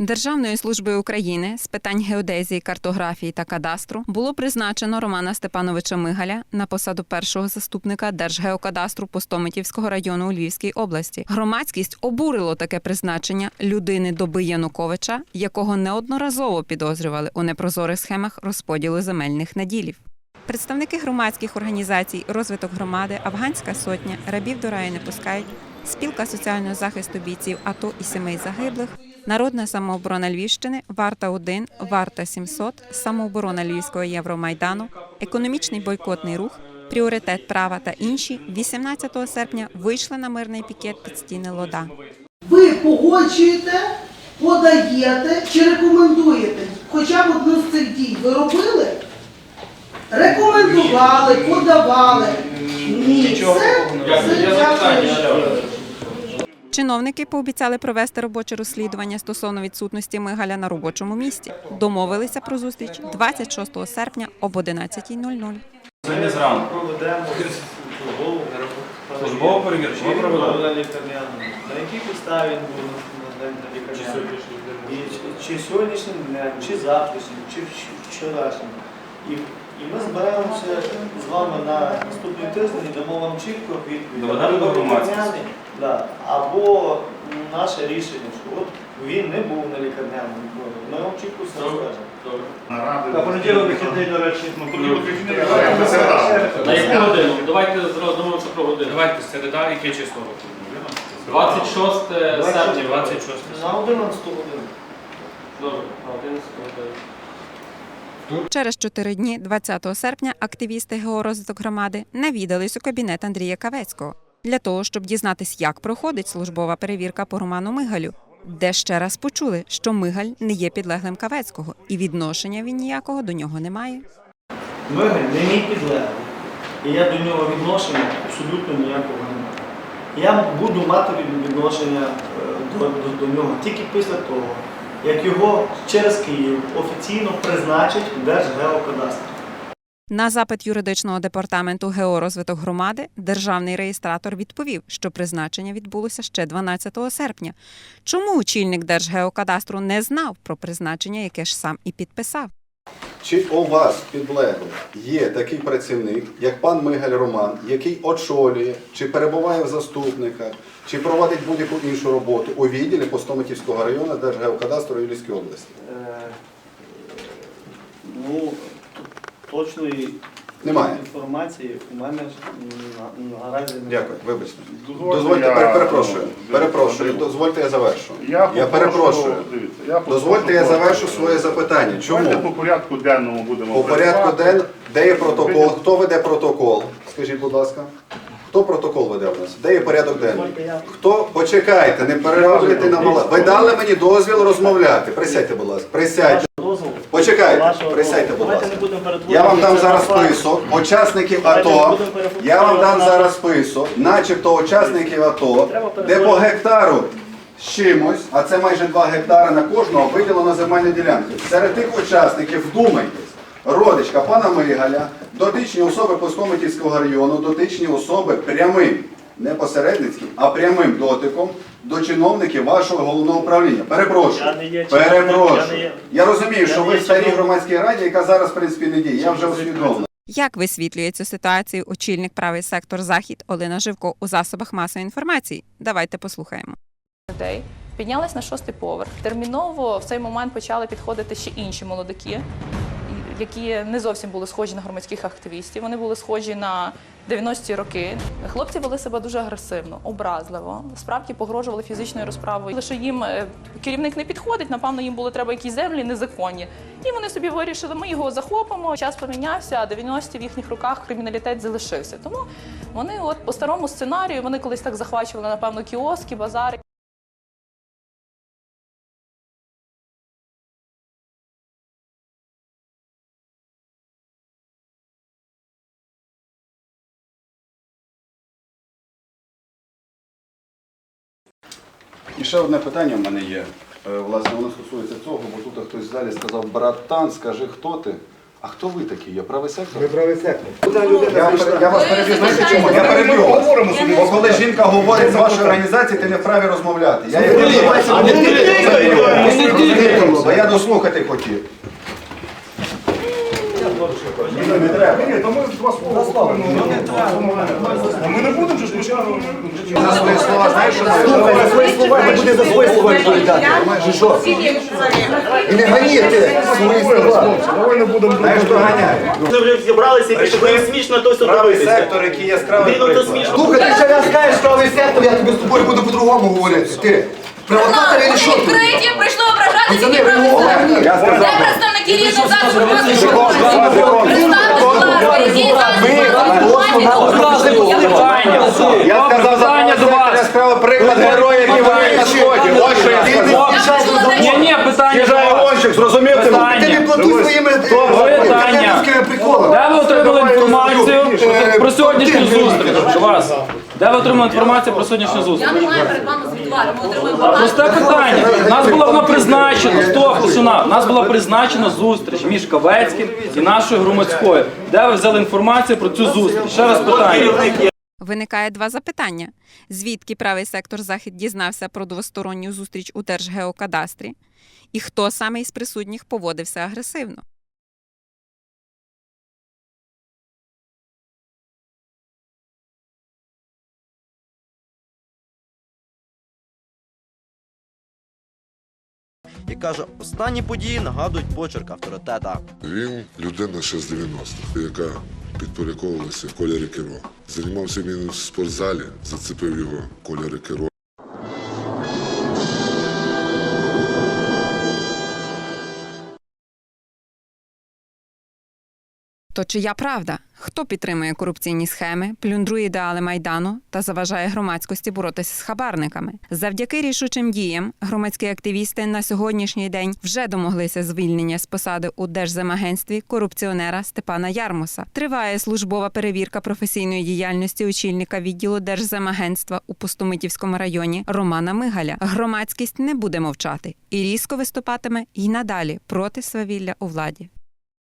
Державною службою України з питань геодезії, картографії та кадастру було призначено Романа Степановича Мигаля на посаду першого заступника Держгеокадастру Постомитівського району у Львівській області. Громадськість обурило таке призначення людини доби Януковича, якого неодноразово підозрювали у непрозорих схемах розподілу земельних наділів. Представники громадських організацій Розвиток громади, Афганська сотня, рабів до раю не пускають, спілка соціального захисту бійців АТО і сімей загиблих, Народна самооборона Львівщини, Варта 1 Варта 700, самооборона Львівського Євромайдану, економічний бойкотний рух, пріоритет права та інші 18 серпня вийшли на мирний пікет під стіни Лода. Ви погоджуєте, подаєте чи рекомендуєте хоча б одну з цих дій. Ви робили? Рекомендували, подавали. Ні, це, це дякую. Чиновники пообіцяли провести робоче розслідування стосовно відсутності Мигаля на робочому місці. Домовилися про зустріч 26 серпня об 11.00. Сьогодні зранку. Проведемо службову перевірку ми провели. на лікарняну. На якій підставі він був на- лікарняному? Чи- сьогоднішнім днем, чи завтрашнім, чи вч- вчорашнім. І, і ми збираємося з вами на наступний тиждень і дамо вам чітко відповідь. Доведемо до Або громадськості. да, або наше рішення, що от він не був на лікарняному. Ми вам чітко все скажемо. На понеділок вихідний, до речі, ну. На яку годину? Давайте зразу домовимося про годину. Давайте середа, яке число 26 серпня. 26 На 11 годину. Добре, на 11 годину. Через чотири дні, 20 серпня, активісти георозвиток громади навідались у кабінет Андрія Кавецького для того, щоб дізнатись, як проходить службова перевірка по Роману Мигалю, де ще раз почули, що Мигаль не є підлеглим Кавецького, і відношення він ніякого до нього не має. Мигель не мій підлеглий. І я до нього відношення абсолютно ніякого не маю. Я буду мати відношення е, до, до, до нього тільки після того, як його через Київ офіційно призначить Держгеокадастр. На запит юридичного департаменту георозвиток громади державний реєстратор відповів, що призначення відбулося ще 12 серпня. Чому очільник Держгеокадастру не знав про призначення, яке ж сам і підписав? Чи у вас підлегло є такий працівник, як пан Мигаль Роман, який очолює, чи перебуває в заступниках, чи проводить будь-яку іншу роботу у відділі Постоматівського району Держгеокадастру Юлійської області? ну, точної Немає. інформації у мене наразі немає. Дякую, вибачте. Дозвольте, Дозвольте, я- пере- перепрошую. Дивіться, Перепрошую, Андрій. дозвольте я завершу. Я, Я попрошу- перепрошую. Дивіться, я Дозвольте я завершу своє запитання. Давайте по порядку денному будемо По порядку працювати. ден, де є протокол? Хто веде протокол? Скажіть, будь ласка. Хто протокол веде в нас? Де є порядок денний? Хто? Почекайте, не перероблюйте на мала. Ви дали мені дозвіл розмовляти. Присядьте, будь ласка. Присядьте. Почекайте, присядьте, будь ласка. Я вам дам зараз список. Учасників АТО. Я вам дам зараз список, начебто учасників АТО, де по гектару з чимось, а це майже 2 гектари на кожного, виділено земельні ділянки. Серед тих учасників, вдумайтесь, родичка пана Мигаля, дотичні особи Постомитівського району, дотичні особи прямим, не посередницьким, а прямим дотиком до чиновників вашого головного управління. Перепрошую. Я не є Перепрошую. я не є- Я розумію, я що ви в старій громадській раді, яка зараз, в принципі, не діє. Я вже усвідомлений. Як висвітлює цю ситуацію очільник правий сектор Захід Олена Живко у засобах масової інформації? Давайте послухаємо. людей. Піднялись на шостий поверх. Терміново в цей момент почали підходити ще інші молодики, які не зовсім були схожі на громадських активістів. Вони були схожі на 90-ті роки. Хлопці вели себе дуже агресивно, образливо. Справді погрожували фізичною розправою. Лише їм е, керівник не підходить. Напевно, їм було треба якісь землі незаконні. І вони собі вирішили, ми його захопимо. Час помінявся, а 90-ті в їхніх руках криміналітет залишився. Тому вони, от по старому сценарію, вони колись так захвачували, напевно, кіоски, базари. І ще одне питання в мене є. Е, Власне, воно стосується цього, бо тут хтось в залі сказав, братан, скажи, хто ти? А хто ви такі? Я правий сектор? Ви правий сектор. Я, я вас переб'ю, знаєте чому? Я переб'ю вас. Бо коли жінка говорить з вашої організації, ти не вправі розмовляти. Я як дослухати хотів. Ні, не треба. Ні, то ми два слова. Ми не будемо ж. За свої слова, знаєш, що за свої слова не буде за свої слова відповідати. Чи що? І не ганіти свої слова. Давай не будемо. Знаєш, що ганяє? Ми вже зібралися і пішли смішно то все сектор, який яскравий ну приклад. Слухай, ти ще раз скажеш правий сектор, я тобі з тобою буду по-другому говорити. Ти і що ти? Відкриті, прийшли ображати Пацани, тільки ви правий говорите. сектор. Я сказав. Де представники різних засобів масової Секунду, інформації? секунду. Представте, будь ласка, які засоби масової інформації? Я сказав за сектор яскравий приклад героя, який воює на сході. Ось що я сказав. Ні, ні, питання гонщик, зрозумів ти? Ти не платуй своїми приколами. Де ви отримали інформацію про сьогоднішню зустріч? Де ви отримали інформацію про сьогоднішню зустріч? Я не маю перед вами Просте питання. Нас була вона призначена, стоп, тишина. Нас була призначена зустріч між Кавецьким і нашою громадською. Де ви взяли інформацію про цю зустріч? Ще раз питання. Виникає два запитання: звідки правий сектор захід дізнався про двосторонню зустріч у Держгеокадастрі, і хто саме із присутніх поводився агресивно? І каже, останні події нагадують почерк авторитета. Він людина ще з 90-х, яка підпорядковувалася кольорі керо. Займався він в спортзалі, зацепив його кольори керо. То чия правда? Хто підтримує корупційні схеми, плюндрує ідеали майдану та заважає громадськості боротися з хабарниками? Завдяки рішучим діям громадські активісти на сьогоднішній день вже домоглися звільнення з посади у Держземагентстві корупціонера Степана Ярмоса. Триває службова перевірка професійної діяльності очільника відділу Держземагентства у Пустомитівському районі Романа Мигаля. Громадськість не буде мовчати і різко виступатиме й надалі проти свавілля у владі.